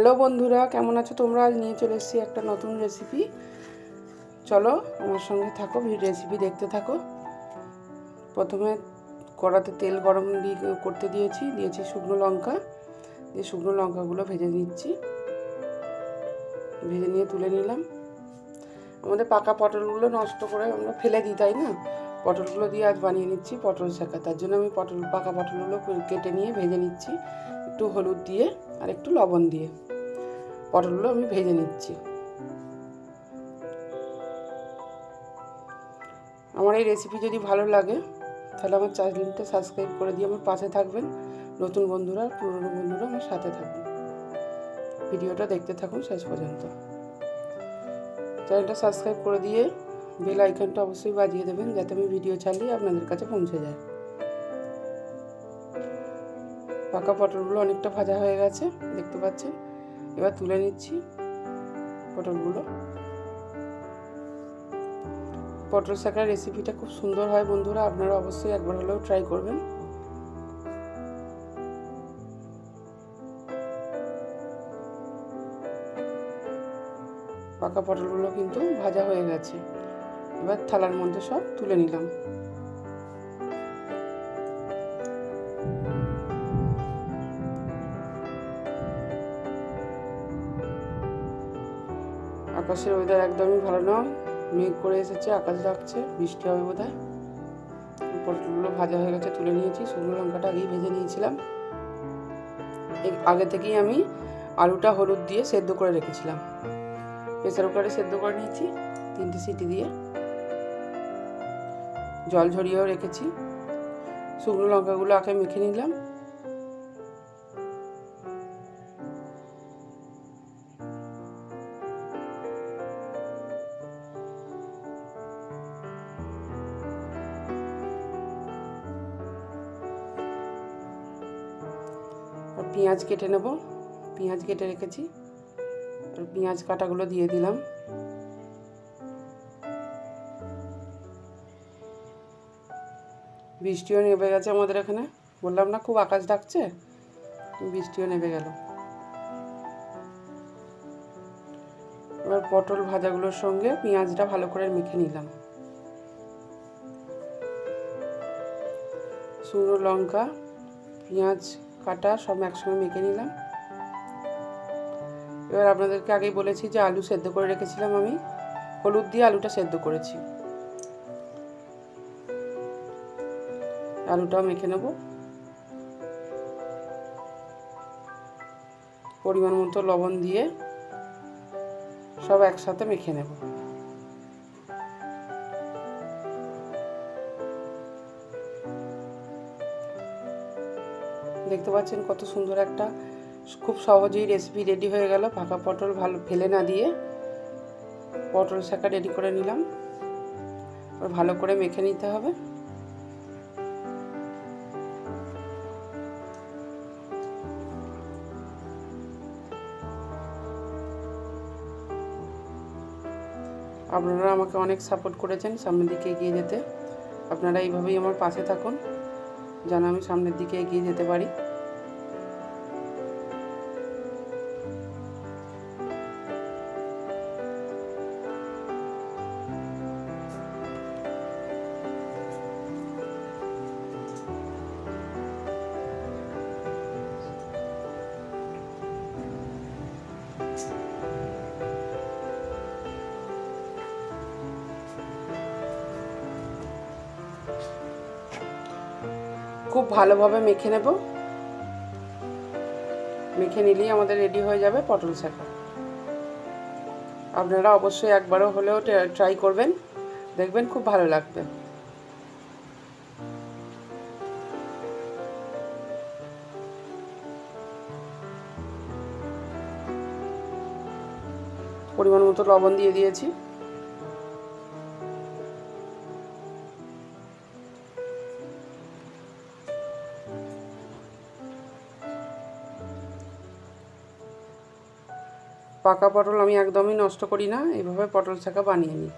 Hello বন্ধুরা, কেমন আছো তোমরা? আজ নিয়ে চলে এসেছি একটা নতুন রেসিপি চলো আমার সঙ্গে থাকো রেসিপি দেখতে থাকো। প্রথমে কড়াতে তেল গরম করতে দিয়েছি দিয়েছি শুকনো লঙ্কা। দিয়ে শুকনো লঙ্কাগুলো ভেজে নিচ্ছি। ভেজে নিয়ে তুলে নিলাম। আমাদের পাকা পটলগুলো নষ্ট করে আমরা ফেলে দিই, তাই না? পটলগুলো দিয়ে আজ বানিয়ে নিচ্ছি পটল শাকা তার জন্য আমি পটল, পাকা পটলগুলো কেটে নিয়ে ভেজে নিচ্ছি। একটু হলুদ দিয়ে আর একটু লবণ দিয়ে। পটলগুলো আমি ভেজে নিচ্ছি। আমার এই রেসিপি যদি ভালো লাগে, তাহলে আমার চ্যানেলটা সাবস্ক্রাইব করে দিয়ে আমার পাশে থাকবেন। নতুন বন্ধুরা, পুরনো বন্ধুরা আমার সাথে থাকবেন ভিডিওটা দেখতে থাকুন শেষ পর্যন্ত। চ্যানেলটা সাবস্ক্রাইব করে দিয়ে বেল আইকনটা অবশ্যই বাজিয়ে দেবেন, যাতে আমি ভিডিও ছাড়লে আপনাদের কাছে পৌঁছে যায় পাকা পটলগুলো অনেকটা ভাজা হয়ে গেছে, দেখতে পাচ্ছেন? এবার তুলে নিচ্ছি পটলগুলো। পটল শাকার রেসিপিটা খুব সুন্দর হয় বন্ধুরা, আপনারা অবশ্যই একবার হলেও ট্রাই করবেন। পাকা পটলগুলো কিন্তু ভাজা হয়ে গেছে। এবার থালার মধ্যে সব তুলে নিলাম। আকাশের ওয়েদার একদমই ভালো নয় মেঘ করে এসেছে, আকাশ ডাকছে, বৃষ্টি হবে বোধ হয় পটলগুলো ভাজা হয়ে গেছে, তুলে নিয়েছি, শুকনো লঙ্কাটা আগেই ভেজে নিয়েছিলাম। আগে থেকেই আমি আলুটা হলুদ দিয়ে সেদ্ধ করে রেখেছিলাম। প্রেসার কুকারে সেদ্ধ করে নিয়েছি, তিনটে সিটি দিয়ে। জল ঝরিয়েও রেখেছি। শুকনো লঙ্কাগুলো আগে মেখে নিলাম। পেঁয়াজ কেটে নেব। পেঁয়াজ কেটে রেখেছি। আর পেঁয়াজ কাটাগুলো দিয়ে দিলাম। বৃষ্টিও নেমে গেছে আমাদের এখানে। বললাম না, খুব আকাশ ডাকছে। বৃষ্টিও নেমে গেল। এবার পটল ভাজাগুলোর সঙ্গে পেঁয়াজটা ভালো করে মেখে নিলাম। শুকনো লঙ্কা, পেঁয়াজ কাটা সব একসঙ্গে মেখে নিলাম। এবার আপনাদেরকে আগেই বলেছি যে আলু সেদ্ধ করে রেখেছিলাম আমি। হলুদ দিয়ে আলুটা সেদ্ধ করেছি। আলুটাও মেখে নেব। পরিমাণ মতো লবণ দিয়ে সব একসাথে মেখে নেব। দেখতে পাচ্ছেন কত সুন্দর একটা, খুব সহজেই রেসিপি রেডি হয়ে গেল। পাকা পটল ভালো ফেলে না দিয়ে পটল শাকা রেডি করে নিলাম। ভালো করে মেখে নিতে হবে। আপনারা আমাকে অনেক সাপোর্ট করেছেন সামনের দিকে এগিয়ে যেতে। আপনারা এইভাবেই আমার পাশে থাকুন। যেন আমি সামনের দিকে এগিয়ে যেতে পারি। খুব ভালোভাবে মেখে নেব। মেখে নিলেই আমাদের রেডি হয়ে যাবে পটল শাকা আপনারা অবশ্যই একবারও হলেও ট্রাই করবেন। দেখবেন খুব ভালো লাগবে। পরিমাণ মতো লবণ দিয়ে দিয়েছি। পাকা পটল আমি একদমই নষ্ট করি না এইভাবে পটল শাকা বানিয়ে নিই।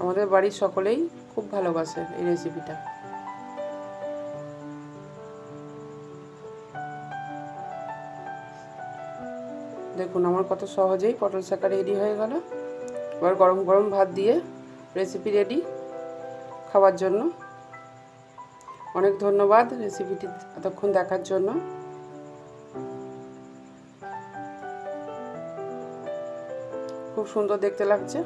আমাদের বাড়ির সকলেই খুব ভালোবাসে এই রেসিপিটা দেখুন, আমার কত সহজেই পটল শাকা রেডি হয়ে গেল। এবার গরম গরম ভাত দিয়ে রেসিপি রেডি খাওয়ার জন্য। অনেক ধন্যবাদ রেসিপিটি এতক্ষণ দেখার জন্য। খুব সুন্দর দেখতে লাগছে।